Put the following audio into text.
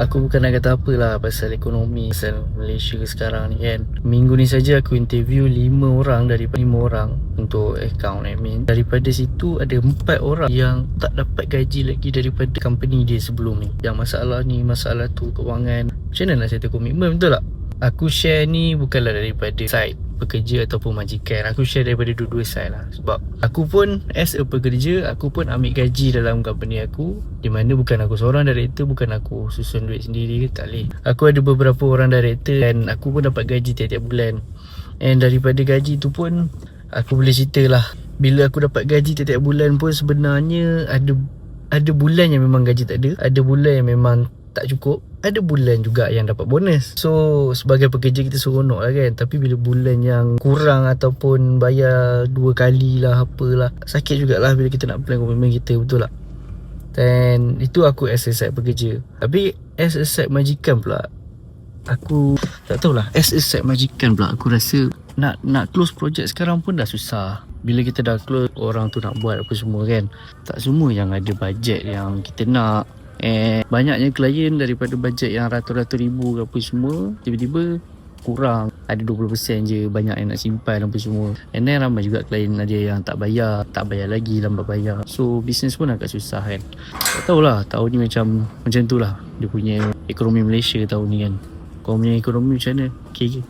Aku bukan nak kata apa lah pasal ekonomi pasal Malaysia sekarang ni kan. Minggu ni saja aku interview 5 orang daripada 5 orang untuk account admin. Daripada situ ada 4 orang yang tak dapat gaji lagi daripada company dia sebelum ni. Yang masalah ni, masalah tu, kewangan. Macam mana nak settle komitmen betul tak? Aku share ni bukanlah daripada side pekerja ataupun majikan. Aku share daripada dua-dua side lah. Sebab aku pun as a pekerja Aku pun ambil gaji dalam company aku. Di mana bukan aku seorang director Bukan aku susun duit sendiri ke tak boleh. Aku ada beberapa orang director Dan aku pun dapat gaji tiap-tiap bulan. And daripada gaji tu pun Aku boleh cerita lah. Bila aku dapat gaji tiap-tiap bulan pun Sebenarnya ada ada bulan yang memang gaji tak ada. Ada bulan yang memang tak cukup Ada bulan juga yang dapat bonus. So sebagai pekerja kita seronok lah kan. Tapi bila bulan yang kurang Ataupun bayar dua kali lah Apalah Sakit jugalah bila kita nak plan komitmen kita Betul tak? Dan itu aku as a side pekerja. Tapi as a side majikan pula Aku tak tahulah. As a side majikan pula Aku rasa nak nak close project sekarang pun dah susah. Bila kita dah close orang tu nak buat apa semua kan. Tak semua yang ada bajet yang kita nak And banyaknya klien daripada bajet yang ratus-ratus ribu ke apa semua Tiba-tiba kurang. Ada 20% je banyak yang nak simpan apa semua. And then ramai juga klien ada yang tak bayar Tak bayar lagi lambat bayar. So bisnes pun agak susah kan. Tak tahulah tahun ni macam macam tu lah Dia punya ekonomi Malaysia tahun ni kan. Kau punya ekonomi macam mana? Okay ke?